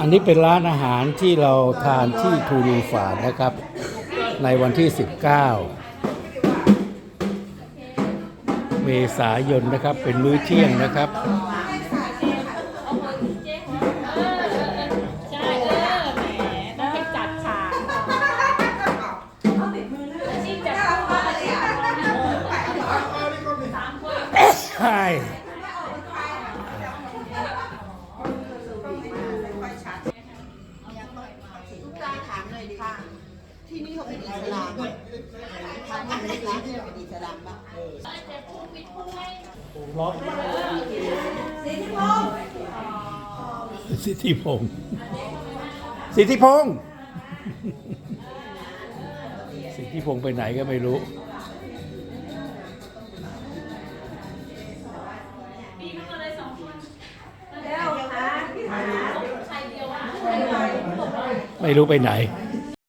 อันนี้เป็นร้านอาหารที่เราทานที่ทูรูฝานนะครับ ในวันที่ 19 เมษายนนะครับเป็นมื้อเที่ยงนะครับใช่ ดิค่ะ ที่นี่เขาเป็นอิสลามทางอันนี้ร้านเนี่ยเป็นอิสลามปะสิทธิพงศ์สิทธิพงศ์สิทธิพงศ์ไปไหนก็ไม่รู้ปีข้างคน แล้วค่ะ ชายเดียวอะ ไม่รู้ไปไหน